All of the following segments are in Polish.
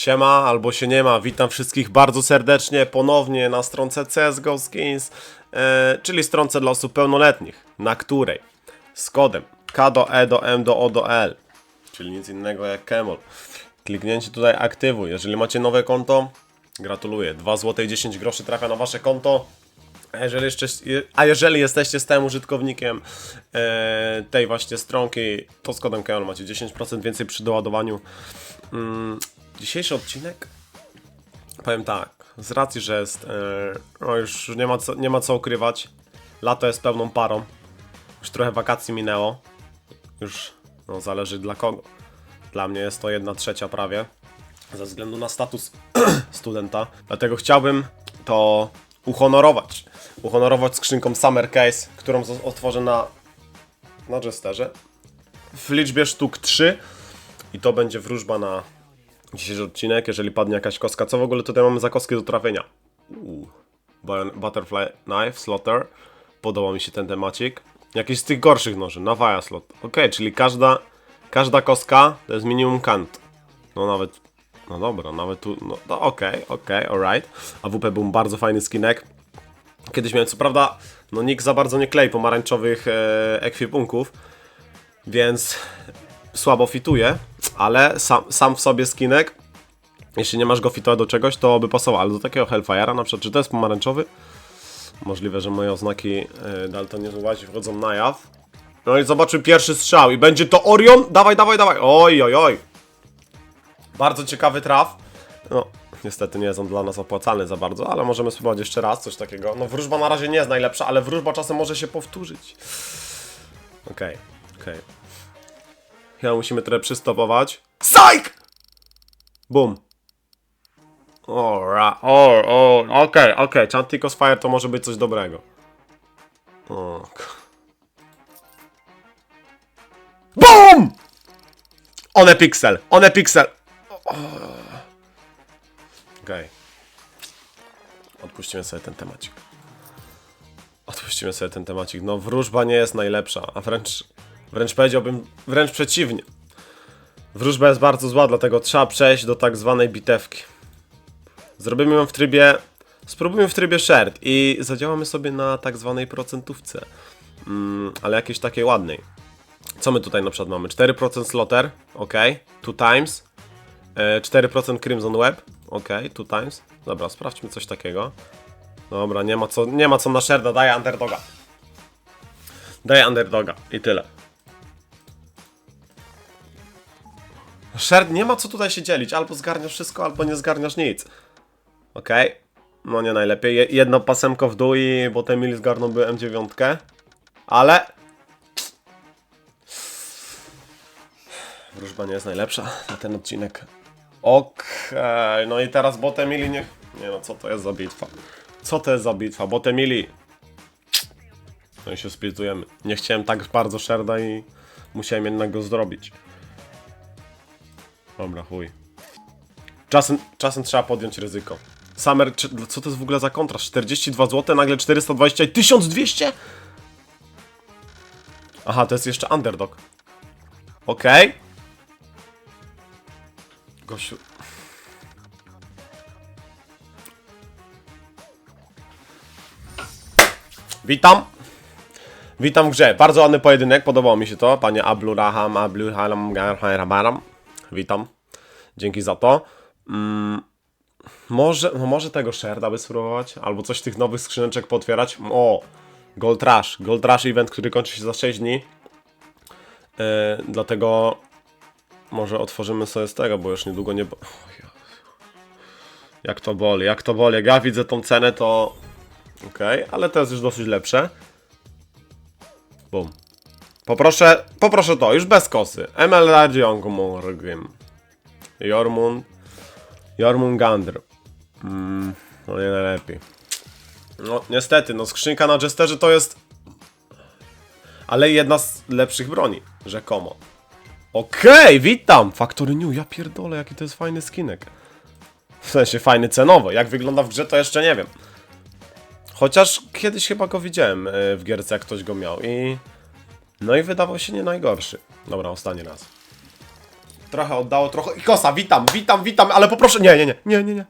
Siema, albo się nie ma. Witam wszystkich bardzo serdecznie ponownie na stronce CSGO Skins, e, czyli stronce dla osób pełnoletnich, na której z kodem K do E do M do O do L, czyli nic innego jak Kemol. Kliknięcie tutaj aktywuj. Jeżeli macie nowe konto, gratuluję. 2 zł 10 groszy trafia na wasze konto. A jeżeli, jeszcze, a jeżeli jesteście stałym użytkownikiem e, tej właśnie stronki, to z kodem Kemol macie 10% więcej przy doładowaniu. Mm, dzisiejszy odcinek? Powiem tak, z racji, że jest, e, no już nie ma, co, nie ma co ukrywać, lato jest pełną parą, już trochę wakacji minęło, już no, zależy dla kogo. Dla mnie jest to jedna trzecia prawie, ze względu na status studenta, dlatego chciałbym to uhonorować. Uhonorować skrzynką Summer Case, którą otworzę na, na Jesterze. W liczbie sztuk 3 i to będzie wróżba na dzisiejszy odcinek, jeżeli padnie jakaś kostka. Co w ogóle tutaj mamy za kostki do trafienia? Butterfly Knife, Slaughter. Podoba mi się ten temacik. Jakiś z tych gorszych noży, Nawaya Slot. Ok, czyli każda, każda kostka to jest minimum kant. No nawet, no dobra, nawet tu, no to okej, okej, alright. A WP był bardzo fajny skinek. Kiedyś miałem, co prawda, no nikt za bardzo nie klei pomarańczowych e, ekwipunków, więc słabo fituje, ale sam, sam w sobie skinek, jeśli nie masz go fitować do czegoś, to by pasował, ale do takiego Hellfire'a na przykład, czy to jest pomarańczowy? Możliwe, że moje oznaki e, daltonizmu właśnie wchodzą na jaw. No i zobaczymy pierwszy strzał i będzie to Orion, dawaj, dawaj, dawaj, oj, oj, oj. Bardzo ciekawy traf. No, niestety nie jest on dla nas opłacalny za bardzo, ale możemy spróbować jeszcze raz coś takiego. No wróżba na razie nie jest najlepsza, ale wróżba czasem może się powtórzyć. Okej, okej. Ja musimy trochę przystopować. Psych! Boom. Ora, o, o, okej, okej, Chanticos Fire to może być coś dobrego. O. k- BOOM! One pixel, one pixel. Okej. Odpuścimy sobie ten temacik. Odpuścimy sobie ten temacik. No, wróżba nie jest najlepsza, a wręcz, wręcz powiedziałbym, wręcz przeciwnie. Wróżba jest bardzo zła, dlatego trzeba przejść do tak zwanej bitewki. Zrobimy ją w trybie. Spróbujmy w trybie shared i zadziałamy sobie na tak zwanej procentówce. Mm, ale jakiejś takiej ładnej. Co my tutaj na przykład mamy? 4% slotter, ok, 2 times. E, 4% Crimson Web, ok, 2 times. Dobra, sprawdźmy coś takiego. Dobra, nie ma co, nie ma co na sherda, daję underdoga. Daję underdoga i tyle. Sherd, nie ma co tutaj się dzielić. Albo zgarniasz wszystko, albo nie zgarniasz nic. Okej. No nie najlepiej. Je- Jedno pasemko w dół i bo ten mil zgarnąłby M9. Ale... Wróżba nie jest najlepsza na ten odcinek. Okej, no i teraz Botemili nie... Nie no, co to jest za bitwa? Co to jest za bitwa? Botemili... No i się splitujemy. Nie chciałem tak bardzo Sherda i musiałem jednak go zrobić. Dobra, chuj. Czasem, czasem trzeba podjąć ryzyko. Summer, czy- co to jest w ogóle za kontrast? 42 zł, nagle 420 i 1200? Aha, to jest jeszcze underdog. Okej. Gościu. Witam. Witam w grze. Bardzo ładny pojedynek, podobało mi się to. Panie Abluraham, Abluhalam, Garharabaram. Witam. Dzięki za to. Mm, może, no może tego Sherda by spróbować, albo coś tych nowych skrzyneczek potwierać. O! Gold Rush. Gold Rush event, który kończy się za 6 dni. Yy, dlatego może otworzymy sobie z tego, bo już niedługo nie... Jak to boli, jak to boli. Jak ja widzę tą cenę, to... Okej, ale to jest już dosyć lepsze. Bum. Poproszę, poproszę to, już bez kosy. ML Jongmorgim. Jormund. Jormungandr. Mm, no nie najlepiej. No niestety, no skrzynka na Jesterze to jest... Ale jedna z lepszych broni, rzekomo. Okej, witam! Factory New, ja pierdolę, jaki to jest fajny skinek. W sensie fajny cenowo, jak wygląda w grze to jeszcze nie wiem. Chociaż kiedyś chyba go widziałem e, w gierce, jak ktoś go miał i... No i wydawał się nie najgorszy. Dobra, ostatni raz. Trochę oddało, trochę... I kosa, witam, witam, witam, ale poproszę... Nie, nie, nie, nie, nie, nie.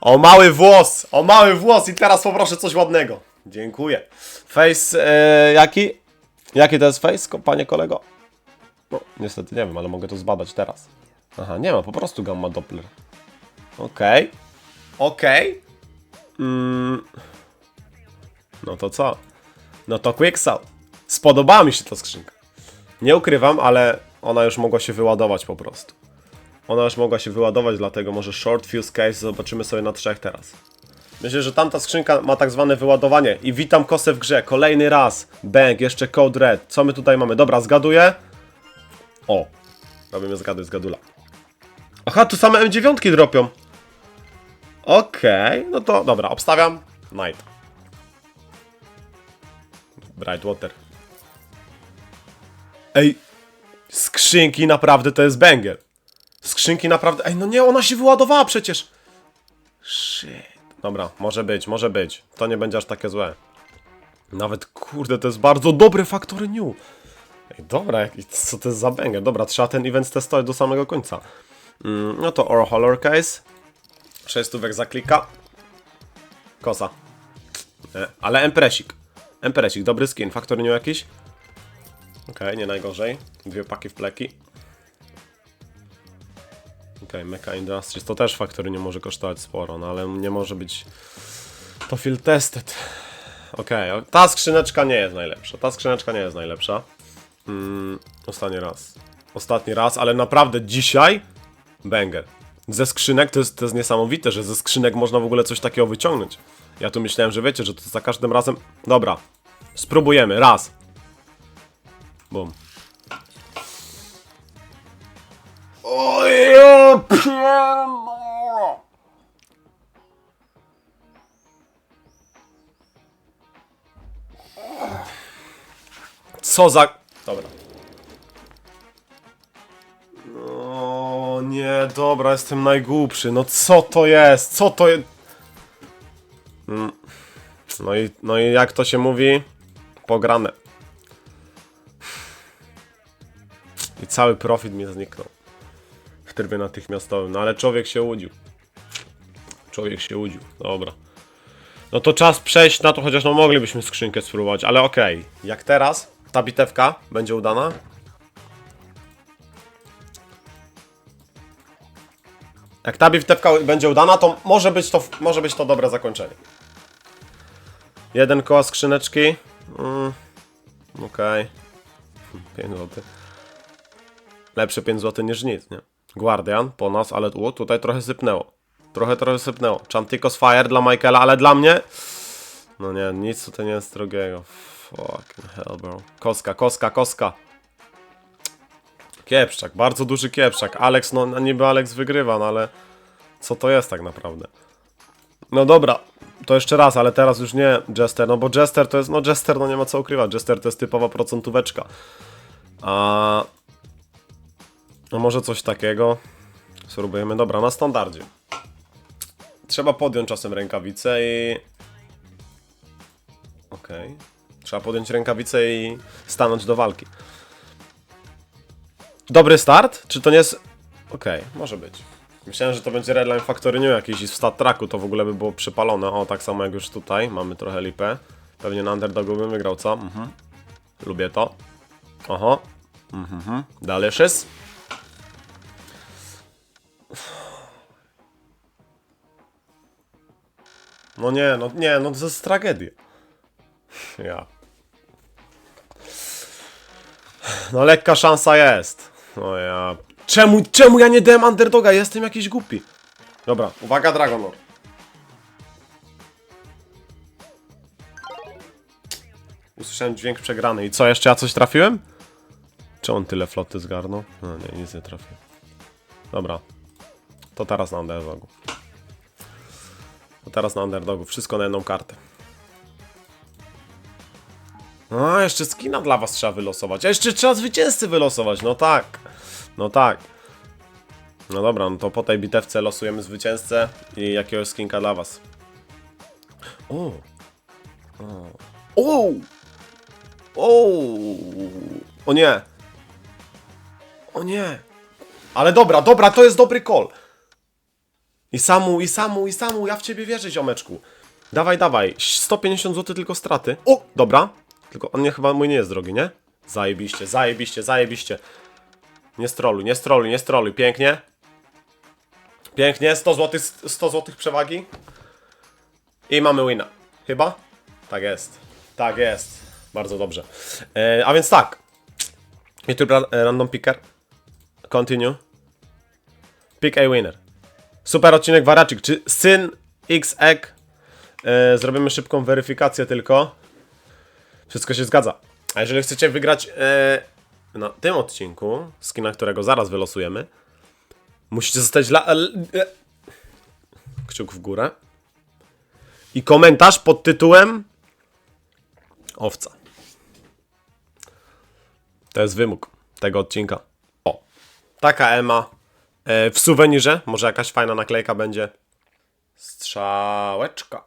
O mały włos, o mały włos i teraz poproszę coś ładnego. Dziękuję. Face, e, jaki? Jaki to jest face, panie kolego? No, niestety nie wiem, ale mogę to zbadać teraz. Aha, nie ma, po prostu gamma Doppler. Okej. Okej. Mm. No to co? No to Quicksalt. Spodobała mi się ta skrzynka. Nie ukrywam, ale ona już mogła się wyładować po prostu. Ona już mogła się wyładować, dlatego może short fuse case zobaczymy sobie na trzech teraz. Myślę, że tamta skrzynka ma tak zwane wyładowanie. I witam kosę w grze. Kolejny raz. Bang, jeszcze code red. Co my tutaj mamy? Dobra, zgaduję. O. Robimy zgaduj, zgadula. Aha, tu same M9 dropią. Okej, no to dobra, obstawiam. Night. Brightwater. Ej, skrzynki naprawdę to jest banger. Skrzynki naprawdę... Ej, no nie, ona się wyładowała przecież. Shit. Dobra, może być, może być. To nie będzie aż takie złe. Nawet, kurde, to jest bardzo dobry Factory New. Ej, dobra, co to jest za banger? Dobra, trzeba ten event testować do samego końca. Mm, no to Oro Holor Case. 6 stówek za klika. Kosa. E, ale Empresik. Empresik, dobry skin. Factory New jakiś? Okej, nie najgorzej. Dwie paki w pleki. Okej, Mecha Industries to też faktory nie może kosztować sporo, no ale nie może być to field tested. Okej, o- ta skrzyneczka nie jest najlepsza. Ta skrzyneczka nie jest najlepsza. Mm, ostatni raz. Ostatni raz, ale naprawdę dzisiaj banger. Ze skrzynek to jest, to jest niesamowite, że ze skrzynek można w ogóle coś takiego wyciągnąć. Ja tu myślałem, że wiecie, że to za każdym razem. Dobra, spróbujemy. Raz. Bum. Co za... Dobra. Dobra, jestem najgłupszy. No co to jest? Co to jest? Mm. No i, no i jak to się mówi? Pograne. I cały profit mi zniknął. W trybie natychmiastowym. No ale człowiek się łudził. Człowiek się łudził. Dobra. No to czas przejść na to, chociaż no moglibyśmy skrzynkę spróbować, ale okej. Jak teraz ta bitewka będzie udana? Jak ta bitewka będzie udana, to może być to, może być to dobre zakończenie. Jeden koła skrzyneczki. Mm, Okej. 5 zł. Lepsze 5 zł niż nic, nie? Guardian po nas, ale u, tutaj trochę sypnęło. Trochę, trochę sypnęło. Chanticos Fire dla Michaela, ale dla mnie... No nie, nic tutaj nie jest drogiego. Fucking hell, bro. Koska, koska, koska. Kiepszczak, bardzo duży kiepszczak. Alex, no niby Alex wygrywa, no ale... Co to jest tak naprawdę? No dobra, to jeszcze raz, ale teraz już nie Jester, no bo Jester to jest, no Jester, no nie ma co ukrywać, Jester to jest typowa procentóweczka. A... No może coś takiego. Spróbujemy, dobra, na standardzie. Trzeba podjąć czasem rękawice i... Okej. Trzeba podjąć rękawice i stanąć do walki. Dobry start? Czy to nie jest... Okej, może być. Myślałem, że to będzie Redline Factory New jakiś i w stat tracku to w ogóle by było przypalone. O, tak samo jak już tutaj. Mamy trochę lipę. Pewnie na underdogu bym wygrał, co? Mhm. Lubię to. Oho. Mhm. Delicious. No nie, no nie, no to jest tragedia. Ja. No lekka szansa jest. No ja. Czemu, czemu ja nie dałem underdoga? Jestem jakiś głupi. Dobra, uwaga Dragon Lord. Usłyszałem dźwięk przegrany. I co, jeszcze ja coś trafiłem? Czy on tyle floty zgarnął? No nie, nic nie trafił. Dobra. To teraz na underdogu. To teraz na underdogu. Wszystko na jedną kartę. No, jeszcze skina dla was trzeba wylosować. A jeszcze trzeba zwycięzcy wylosować. No tak. No tak. No dobra, no to po tej bitewce losujemy zwycięzcę i jakiegoś skinka dla was. O. O. O. O. Nie. O nie. Ale dobra, dobra, to jest dobry call. I samu, i samu, i samu, ja w ciebie wierzę, ziomeczku. Dawaj, dawaj. 150 zł tylko straty. O, dobra. Tylko on nie chyba mój nie jest drogi, nie? Zajebiście, zajebiście, zajebiście. Nie stroluj, nie stroluj, nie stroluj. Pięknie. Pięknie, 100 zł, 100 zł przewagi. I mamy wina. Chyba? Tak jest. Tak jest. Bardzo dobrze. E, a więc tak. YouTube ra- random picker. Continue. Pick a winner. Super odcinek Waracik. Czy syn X? E, zrobimy szybką weryfikację tylko. Wszystko się zgadza. A jeżeli chcecie wygrać e, na tym odcinku, skina którego zaraz wylosujemy, musicie zostać dla... l- e, Kciuk w górę. I komentarz pod tytułem Owca. To jest wymóg tego odcinka. O, taka Ema. E, w suwenirze, może jakaś fajna naklejka będzie. Strzałeczka.